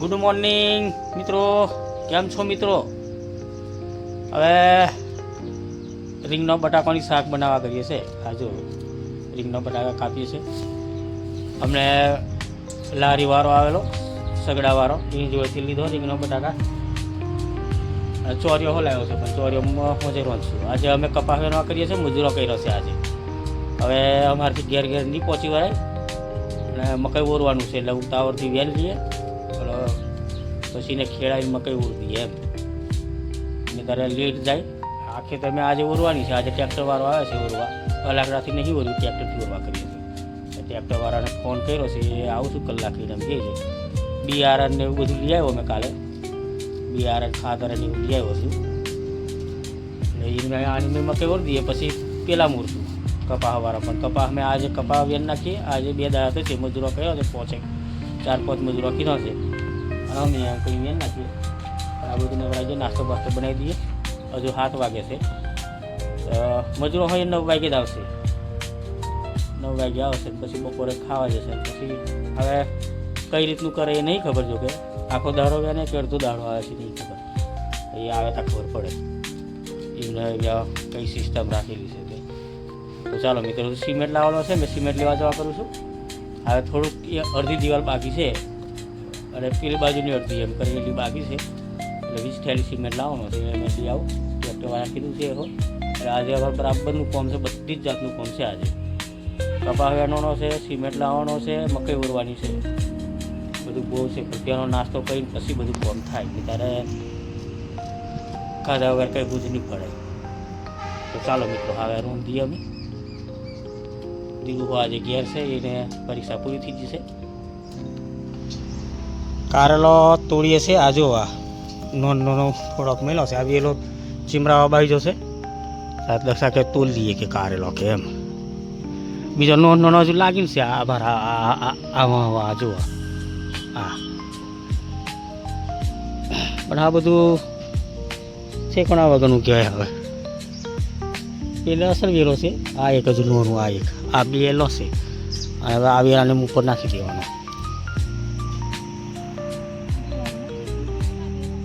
Good morning મિત્રો. કેમ છો, મિત્રો? હવે રીંગનો બટાકાની શાક બનાવવા કરીએ છીએ. આ જો રીંગનો બટાકા કાપીએ છીએ. અમને લારીવાળો આવેલો સગડાવાળો એ જોડેથી લીધો રીંગનો બટાકા. અને ચોરીઓ લાવ્યો છે, પણ ચોરીઓમાં મજૂરો છું. આજે અમે કપાસ વેરવા કરીએ છીએ, મજૂરો કર્યો છે આજે. હવે અમારાથી ઘેર ઘેર નહીં પહોંચી વળાય. અને મકાઈ ઓરવાનું છે, એટલે ઉતાવળથી વેલ લઈએ. પછી એને ખેડાવી મકાઈ ઓર દઈએ એમ. ને તારે લેટ જાય. આખે તમે આજે ઓરવાની છે. આજે ટ્રેક્ટરવાળો આવે છે ઓરવા. કલાકડાથી નહીં ઓરવું, ટ્રેક્ટરથી ઓરવા કરીએ છીએ. ટ્રેક્ટરવાળાને ફોન કર્યો છે, એ આવું છું કલાક લઈને એમ કહે છે? બિયારણ ને એવું બધું લઈ આવ્યો મેં કાલે. બિયારણ, ખાતર ને એવું લઈ આવ્યો છું. એટલે એને આની મેં મકાઈ ઓર દઈએ પછી પેલા મૂરશું. કપાસવાળા પણ કપાસ મેં આજે કપાસ વેન નાખીએ આજે બે દાડા તો છે મજૂરો કયો છે પહોંચે ચાર પાંચ મજૂરો કીધો છે. અને અમે અહીંયા કંઈ વેન નાખીએ. પણ આ બધું નવરાઈ જાય નાસ્તો બાસ્તો બનાવી દઈએ. હજુ સાત વાગે છે. મજૂરો હોય નવ વાગે જ આવશે. નવ વાગે આવશે પછી બપોરે ખાવા જશે. પછી હવે કઈ રીતનું કરે એ નહીં ખબર જો કે આખો દાડો ગયા ને કે અડધો દાડો આવે છે, નહીં ખબર. એ આવે તો ખબર પડે. એમને કઈ સિસ્ટમ રાખેલી છે તે. તો ચાલો મિત્રો સિમેન્ટ લાવવાનો છે, મેં સિમેન્ટ લેવા જવા કરું છું. હવે થોડુંક એ અડધી દિવાલ બાકી છે. અને પેલી બાજુની અડધી એમ કરી એટલી બાકી છે. એટલે વીસ થેલી સિમેન્ટ લાવવાનો છે, એમ લઈ આવું ટ્રેક્ટરવાળા કીધું છે એવો એટલે આજે હવે બરાબરનું કોમ છે, બધી જ જાતનું કોમ છે આજે. કપા વેણવાનો છે, સિમેન્ટ લાવવાનો છે, મકાઈ ઉરવાની છે. બધું બહુ છે ત્યાંનો નાસ્તો કરીને પછી બધું કોમ થાય, કે ત્યારે ખાધા વગર કંઈ બુજ નહીં પડે. તો ચાલો મિત્રો, હવે રૂમ દઈએ અમે. દીવું આજે ઘેર છે, એને પરીક્ષા પૂરી થઈ જશે કારેલો તોડીએ છે આ જો આ નોન નોનો થોડોક મેલો છે. આવી એલો ચીમરાવા બાઈ જશે દક્ષા કે લઈએ કે કારેલો કે એમ. બીજો નોન નોનો હજુ લાગીને છે. આ બાર આ, આ- આ આ જો આ. પણ આ બધું છે પણ આ વગરનું કહેવાય હવે. એટલે અસર વેલો છે. આ એક હજુ નોનું આ એક. આ બે એલો છે હવે આ વેલાને ઉપર નાખી દેવાનો.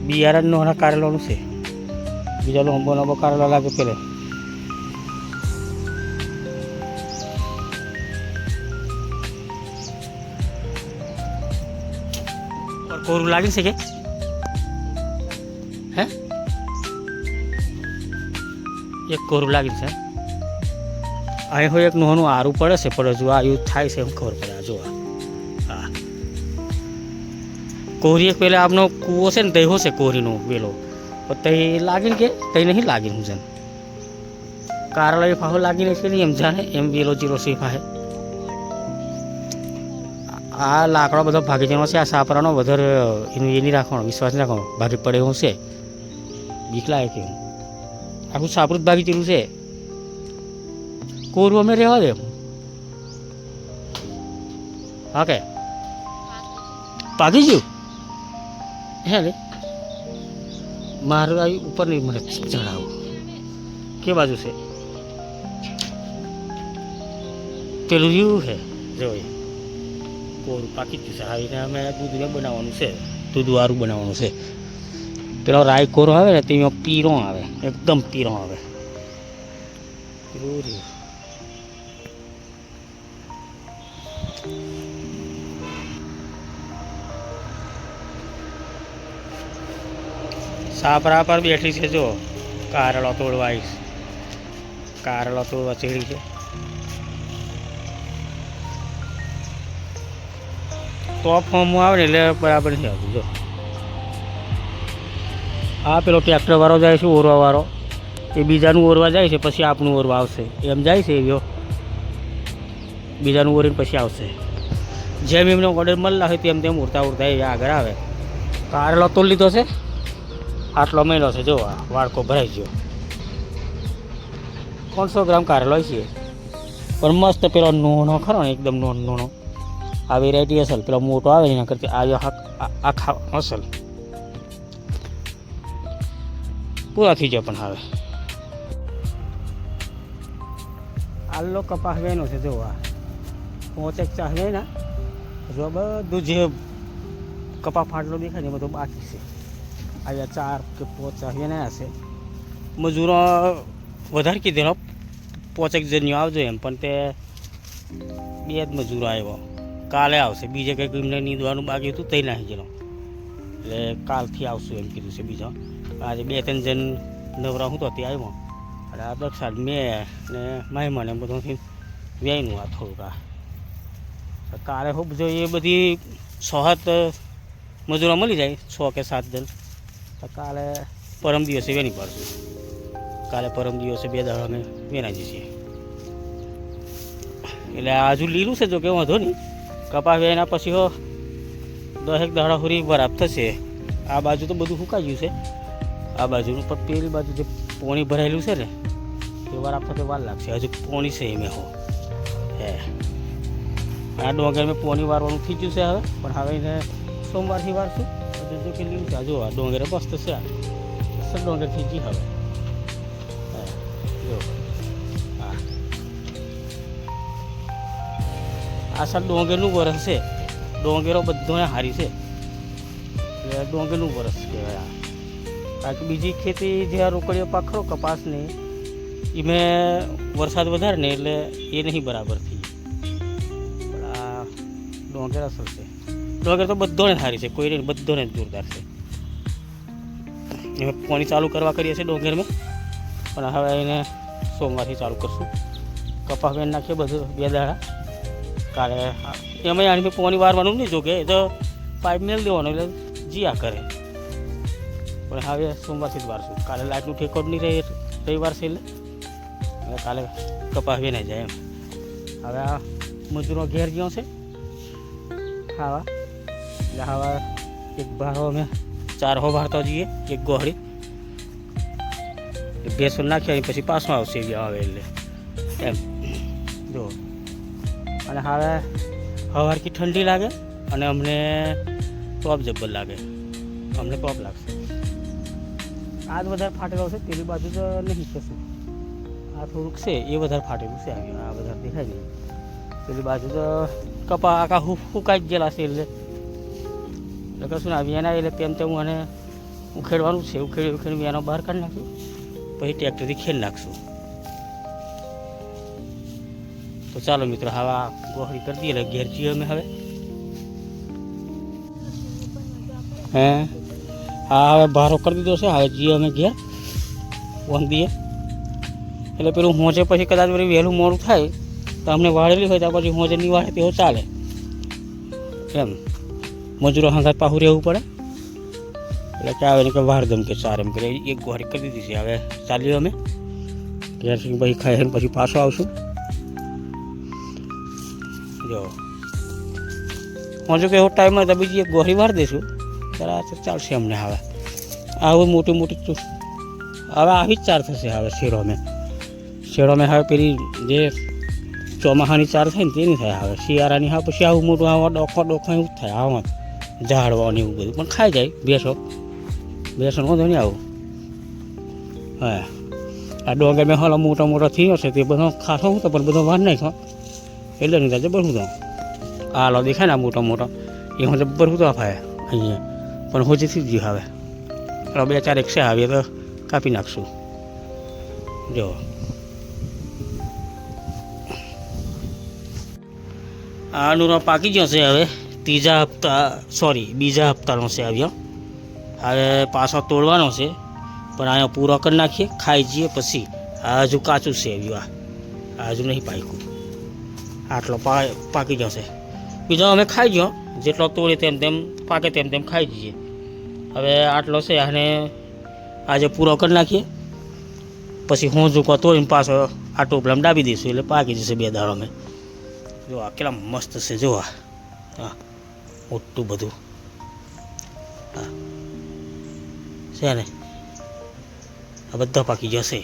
બિયારણ નોના કારેલોનું છે. બીજા હંબો નંબો કારેલા લાગે પેલે. કોરું લાગે છે કે? હે? એક કોરું લાગે છે. અહીં હોય એક નોનું આરું પડે છે, પણ હજુ આ યુઝ થાય છે, એમ ખબર પડે. કોરી એક પહેલાં આપનો કૂવો છે ને દહો છે કોહરીનો વેલો. તો તઈ લાગીને કે તઈ નહીં લાગીને હું છે કારલા એ ફાહો લાગીને છે નહીં એમ જાણે એમ વેલો જીરો છે ફાહે આ લાકડો બધો ભાગી જવાનો છે આ સાપરાનો વધારે એનું એ નહીં રાખવાનો વિશ્વાસ નહીં રાખવાનો. ભાગી પડે એવું છે. બીક લાગે કે હું. આખું સાપરું જ ભાગી જેલું છે. કોરું અમે રહેવા દે. હા કે? ભાગી ગયું? હે લે મારું આ ઉપર નહીં મને ચડાવું કે બાજુ છે પેલું રહ્યું છે જો એ કોરું પાકી જ છે આવીને અમે દૂધ બનાવવાનું છે દૂધ વાળું બનાવવાનું છે પેલો રાઈ કોરો આવે ને તેમાં પીરો આવે એકદમ પીરો આવે પીરું રહ્યું. સાપરા પર બેઠી છે જો. કારળો તોડવા આવીશ કારળો તોડવા ચડી છે. તો ફોર્મ આવે ને એટલે બરાબર નથી આવતું જો. આ પેલો ટ્રેક્ટર વાળો જાય છે, ઓરવા વાળો. એ બીજાનું ઓરવા જાય છે, પછી આપણું ઓરવા આવશે. એમ જાય છે એવો બીજાનું ઓરીને પછી આવશે. જેમ એમને ઓર્ડર મળેલા હોય તેમ તેમ ઉડતા ઉડતા એ આગળ આવે. કારેલો તોડ લીધો છે. આટલો મહિનો છે, જો વાળકો ભરાઈ ગયો. પાંચસો ગ્રામ કારેલો છે. પણ મસ્ત પેલો નોનો ખરો ને, એકદમ નોન નોનો. આ વેરાયટી અસલ. પેલો મોટો આવે એના કરતી આવ્યો આખા અસલ. પૂરા થઈ જાય પણ હવે. આલ્લો કપાસ વેનો છે, જો આ. પોચેક ચાહ જાય ને જો બધું જે કપા ફાટલો દેખાય ને બધો બાકી છે. આવ્યા ચાર કે પાંચ આવ્યા હશે મજૂરો વધારે કીધેલો પોચેક જણ્યો આવજો એમ, પણ તે બે જ મજૂરો આવ્યો કાલે આવશે. બીજે કંઈક એમને નીંદવાનું બાકી હતું તઈ નાખી ગયેલો. એટલે કાલથી આવશું એમ કીધું છે બીજો. આજે બે ત્રણ જણ નવરા હું તો તે આવ્યો અને આ દક્ષાદ મેં ને મહેમાન એમ બધું વ્યાયનું આ થોડુંક આ. કાલે ખૂબ જો એ બધી સોહત મજૂરો મળી જાય, છ કે સાત જણ. કાલે પરમ દિવસે વેની પાડશું. કાલે પરમ દિવસે બે દાડા અમે વેના જઈએ એટલે હજુ લીલું છે, જો કે વાંધો નહીં. કપા વેના પછી હો દહેક દાડા હુરી બરાબર થશે. આ બાજુ તો બધું સુકાઈ ગયું છે. આ બાજુનું પણ પેલી બાજુ જે પોણી ભરાયેલું છે ને, એ બરાબર થતો વાર લાગશે. હજુ પોણી છે એમ હો. હે. આ ડોંગર મેં પોણી વારવાનું થઈ ગયું છે હવે, પણ હવે એને સોમવારથી વારશું. હજુ જો કે આ જો આ ડોંગરે મસ્ત છે આ ડોંગર થઈ ગઈ હવે જો હા આ સર ડોંગરનું વરસ છે ડોંગેરો બધોને હારી છે એટલે ડોંગરનું વરસ કહેવાય કારણ બીજી ખેતી જે આ રોકડીઓ પાખરો કપાસની એમાં વરસાદ વધારે ને એટલે એ નહીં બરાબર થઈ પણ આ ડોંગર અસર છે ડોંગર તો બધોને સારી છે. કોઈ નહીં, બધોને જોરદાર છે. એમાં પાણી ચાલુ કરવા કરીએ છીએ ડોંગરમાં. પણ હવે એને સોમવારથી ચાલુ કરશું. કપાસ બેન નાખીએ બધું, બે દાડા. કાલે એમાં આની પાણી વારવાનું નહીં જોકે, એ તો પાઇપ મેળ દેવાનો, એટલે જીયા કરે. પણ હવે સોમવારથી જ વારશું. કાલે લાઇટનું ઠેકોડ નહીં રહે, રવિવાર છે એટલે. હવે કાલે કપાસ બેને જાય એમ. હવે આ મજૂરો ઘેર ગયો છે. ખાવા. એટલે હવે એક ભારો અમે ચાર હો ભારતો જઈએ એક ગોહડી ભેંસો નાખી અને પછી પાછું આવશે એવી આવે એટલે એમ જો અને હવે સવારથી ઠંડી લાગે અને અમને ટોપ જબ્બર લાગે અમને ટોપ લાગશે આ જ વધારે ફાટેલો છે પેલી બાજુ તો નહીં કશું આ થોડુંક છે એ વધારે ફાટેલું છે આવ્યું આ વધારે દેખાય નહીં પેલી બાજુ તો કપા આખા હુ હુકાઈ જ ગયેલા છે એટલે એટલે કશું ના વેના એટલે તેમ તેમ અને ઉખેડવાનું છે. ઉખેડી ઉખેડી વેનો બહાર કાઢી નાખશું પછી ટ્રેક્ટરથી ખેલ નાખશું. તો ચાલો મિત્રો, હવે આ ગોહળી કરી દઈએ ઘેર જઈએ અમે હવે. હે? હા, હવે ભારો કરી દીધો છે. હવે જઈએ અમે ઘેર. વન દઈએ. એટલે પેલું હોંચે પછી કદાચ વળી વહેલું મોડું થાય, તો અમને વાળેલી હોય, તો પછી હોંચે નહીં વાળે તેવું ચાલે. એમ. મજૂરો હંગાત પાછું રહેવું પડે. એટલે કે આવે કે વાર દમ કે ચાર એમ કરે એક ગોહળી કરી દીધી છે. હવે ચાલ્યો અમે. સુધી પછી ખાઈ પછી પાછો આવશું. જો. હજુ કે એવો ટાઈમ તો બીજી એક ગોળી વાર દઈશું. ત્યારે ચાલશે અમને હવે. આવું મોટી મોટી હવે આવી જ ચાર થશે હવે શેરોમે શેરોમે હવે પેલી જે ચોમાસાની ચાર થાય ને તેની થાય હવે. શિયાળાની હવે પછી આવું મોટું આવા ડોખો ડોખો એવું જ થાય, આવા ઝાડવા ને એવું બધું. પણ ખાઈ જાય, બેસો. બેસણ વાંધો નહીં આવું. હા. આ ડોંગર મેં હાલ મોટા મોટા થયો છે, તે બધો ખાસો તો પણ બધો વાર નાખ્યો. એટલે નહીં થાય બરું તો. આલો દેખાય ને આ મોટા મોટા. એ હું તો હું તો ફાય અહીંયા. પણ હું જેથી જ હવે. બે ચાર એક છે આવે તો કાપી નાખશું. જો. આ નૂરો પાકી ગયો છે હવે. ત્રીજા હપ્તા સોરી બીજા હપ્તાનો છે આવ્યા. હવે પાછો તોડવાનો છે. પણ અહીંયા પૂરો કરી નાખીએ, ખાઈ જઈએ પછી. આ હજુ કાચું છે આવ્યું આ. હજુ નહીં પાક્યું. આટલો પાકી જશે બીજો અમે ખાઈ ગયો. જેટલો તોડે તેમ તેમ, પાકે તેમ તેમ ખાઈ જઈએ. હવે આટલો છે, આને આજે પૂરો કરી નાખીએ. પછી હું ઝૂકો તોડીને પાછો આ ટોપલામાં ડાબી દઈશું, એટલે પાકી જશે બે દાડો અમે. જો આ કેટલા મસ્ત છે, જો આ. હા. મોટું બધું હા છે ને આ બધા પાકી જશે